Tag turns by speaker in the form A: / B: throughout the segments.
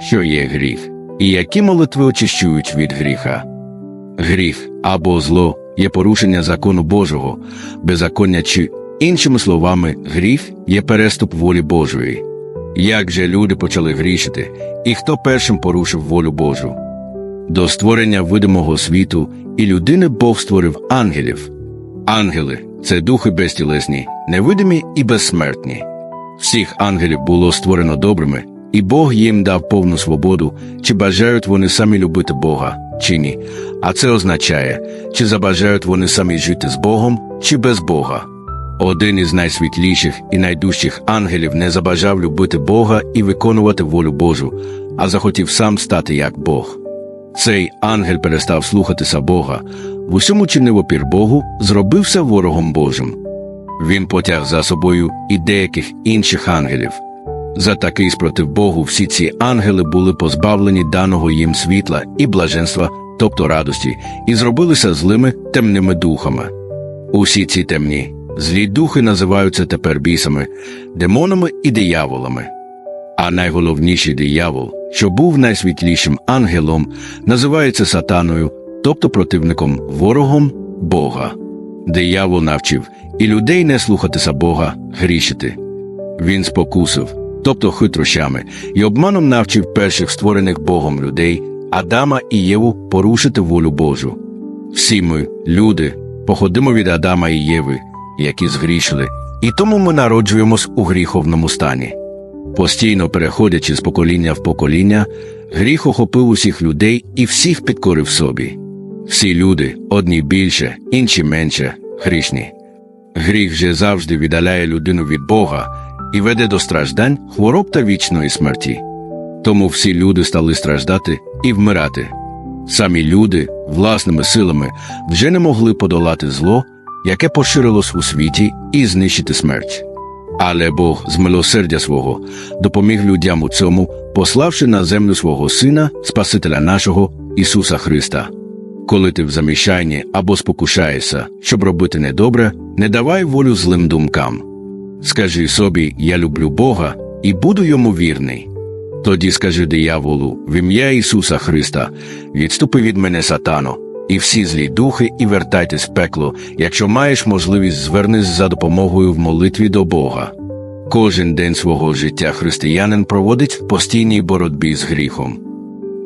A: що є гріх, і які молитви очищують від гріха. Гріх або зло є порушення закону Божого, беззаконня чи, іншими словами, гріх є переступ волі Божої. Як же люди почали грішити, і хто першим порушив волю Божу? До створення видимого світу і людини Бог створив ангелів. Ангели це духи безтілесні, невидимі і безсмертні. Всіх ангелів було створено добрими, і Бог їм дав повну свободу, чи бажають вони самі любити Бога, чи ні. А це означає, чи забажають вони самі жити з Богом, чи без Бога. Один із найсвітліших і найдужчих ангелів не забажав любити Бога і виконувати волю Божу, а захотів сам стати як Бог. Цей ангел перестав слухатися Бога, в усьому чинив опір Богу, зробився ворогом Божим. Він потяг за собою і деяких інших ангелів. За такий спротив Богу всі ці ангели були позбавлені даного їм світла і блаженства, тобто радості, і зробилися злими темними духами. Усі ці темні, злі духи називаються тепер бісами, демонами і дияволами. А найголовніший диявол, що був найсвітлішим ангелом, називається сатаною, тобто противником, ворогом Бога. Диявол навчив і людей не слухатися Бога, грішити. Він спокусив, тобто хитрощами, і обманом навчив перших створених Богом людей, Адама і Єву порушити волю Божу. Всі ми, люди, походимо від Адама і Єви, які згрішили, і тому ми народжуємось у гріховному стані. Постійно переходячи з покоління в покоління, гріх охопив усіх людей і всіх підкорив собі. Всі люди, одні більше, інші менше, грішні. Гріх же завжди віддаляє людину від Бога і веде до страждань, хвороб та вічної смерті. Тому всі люди стали страждати і вмирати. Самі люди власними силами вже не могли подолати зло, яке поширилось у світі, і знищити смерть. Але Бог з милосердя свого допоміг людям у цьому, пославши на землю свого Сина, Спасителя нашого Ісуса Христа. Коли ти в замішанні або спокушаєшся, щоб робити недобре, не давай волю злим думкам. Скажи собі, я люблю Бога і буду йому вірний. Тоді скажи дияволу, в ім'я Ісуса Христа, відступи від мене, сатано, і всі злі духи, і вертайтесь в пекло, якщо маєш можливість, звернись за допомогою в молитві до Бога. Кожен день свого життя християнин проводить в постійній боротьбі з гріхом.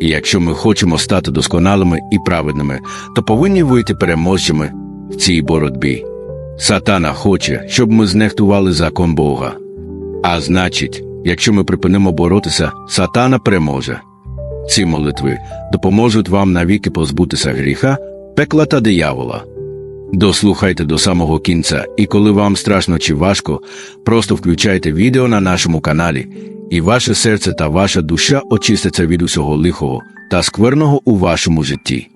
A: І якщо ми хочемо стати досконалими і праведними, то повинні вийти переможцями в цій боротьбі. Сатана хоче, щоб ми знехтували закон Бога. А значить, якщо ми припинимо боротися, сатана переможе. Ці молитви допоможуть вам навіки позбутися гріха, пекла та диявола. Дослухайте до самого кінця, і коли вам страшно чи важко, просто включайте відео на нашому каналі, і ваше серце та ваша душа очистяться від усього лихого та скверного у вашому житті.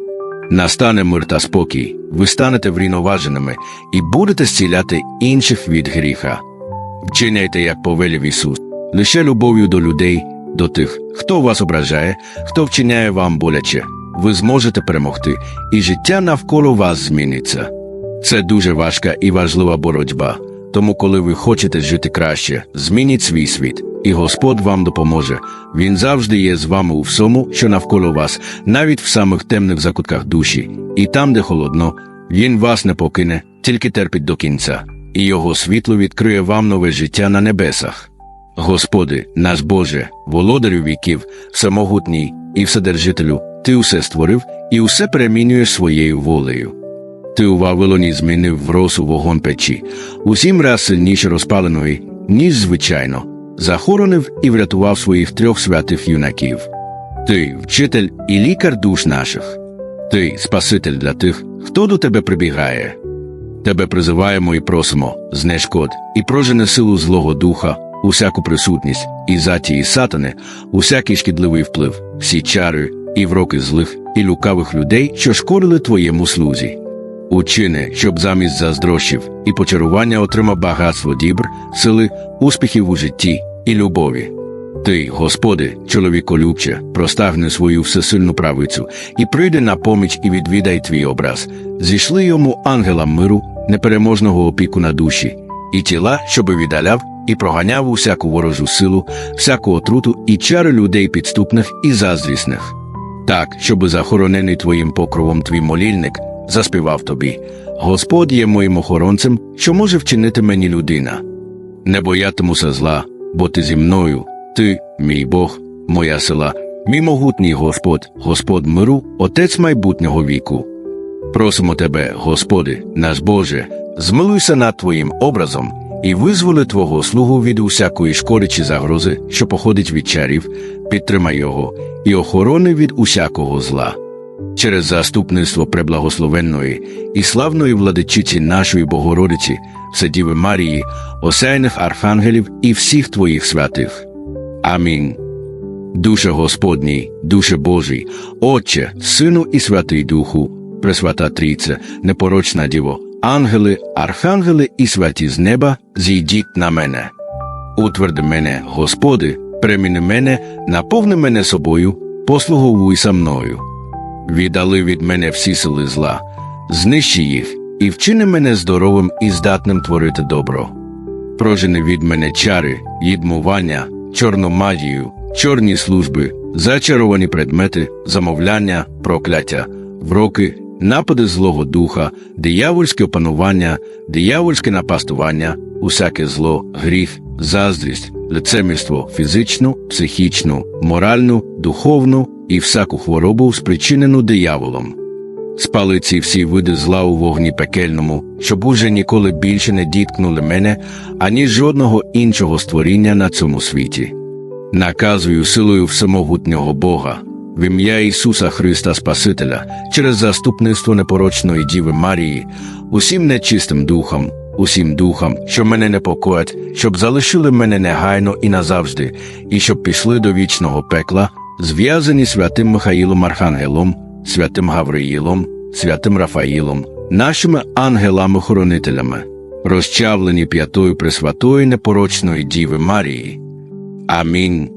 A: Настане мир та спокій, ви станете врівноваженими і будете зціляти інших від гріха. Вчиняйте, як повелів Ісус, лише любов'ю до людей, до тих, хто вас ображає, хто вчиняє вам боляче. Ви зможете перемогти, і життя навколо вас зміниться. Це дуже важка і важлива боротьба. Тому, коли ви хочете жити краще, змініть свій світ, і Господь вам допоможе. Він завжди є з вами у всьому, що навколо вас, навіть в самих темних закутках душі, і там, де холодно, він вас не покине, тільки терпить до кінця, і його світло відкриє вам нове життя на небесах. Господи, наш Боже, володарю віків, самогутній і вседержителю, Ти усе створив і усе перемінюєш своєю волею. Ти у Вавилоні змінив в росу вогонь печі, у сім раз сильніше розпаленої, ніж звичайно, захоронив і врятував своїх трьох святих юнаків. Ти вчитель і лікар душ наших, ти спаситель для тих, хто до тебе прибігає. Тебе призиваємо і просимо, знешкод і прожене силу злого духа, усяку присутність, і заті, і сатани, усякий шкідливий вплив, всі чари і вроки злих і лукавих людей, що шкодили твоєму слузі. Учини, щоб замість заздрощів і почарування отримав багатство дібр, сили, успіхів у житті і любові. Ти, Господи, чоловіколюбче, простагни свою всесильну правицю і прийди на поміч і відвідай твій образ. Зійшли йому ангелам миру, непереможного опіку на душі, і тіла, щоби віддаляв і проганяв усяку ворожу силу, всяку отруту і чари людей підступних і заздрісних. Так, щоби захоронений твоїм покровом твій молільник заспівав тобі. Господь є моїм охоронцем, що може вчинити мені людина. Не боятимуся зла, бо ти зі мною, ти, мій Бог, моя сила, мій могутній Господь, Господь миру, Отець майбутнього віку. Просимо тебе, Господи, наш Боже, змилуйся над Твоїм образом і визволи Твого слугу від усякої шкоди чи загрози, що походить від чарів, підтримай його і охорони від усякого зла. Через заступництво преблагословенної і славної владичиці нашої Богородиці, Вседіви Марії, осяйних архангелів і всіх Твоїх святих. Амінь. Душе Господній, душе Божий, Отче, Сину і Святий Духу, Пресвята Трійце, непорочна Діво, ангели, архангели і святі з неба, зійдіть на мене. Утверди мене, Господи, приміни мене, наповни мене собою, послуговуй со мною. Віддали від мене всі сили зла, знищи їх і вчини мене здоровим і здатним творити добро. Прожени від мене чари, їдмування, чорну магію, чорні служби, зачаровані предмети, замовляння, прокляття, вроки, напади злого духа, диявольське опанування, диявольське напастування, усяке зло, гріх, заздрість, лицемірство фізичну, психічну, моральну, духовну і всяку хворобу, спричинену дияволом. Спали ці всі види зла у вогні пекельному, щоб уже ніколи більше не діткнули мене, ані жодного іншого створіння на цьому світі. Наказую силою всемогутнього Бога, в ім'я Ісуса Христа Спасителя, через заступництво непорочної Діви Марії, усім нечистим духам, усім духам, що мене непокоять, щоб залишили мене негайно і назавжди, і щоб пішли до вічного пекла, зв'язані святим Михаїлом Архангелом, святим Гавриїлом, святим Рафаїлом, нашими ангелами-хоронителями, розчавлені п'ятою Пресвятої непорочної Діви Марії. Амінь.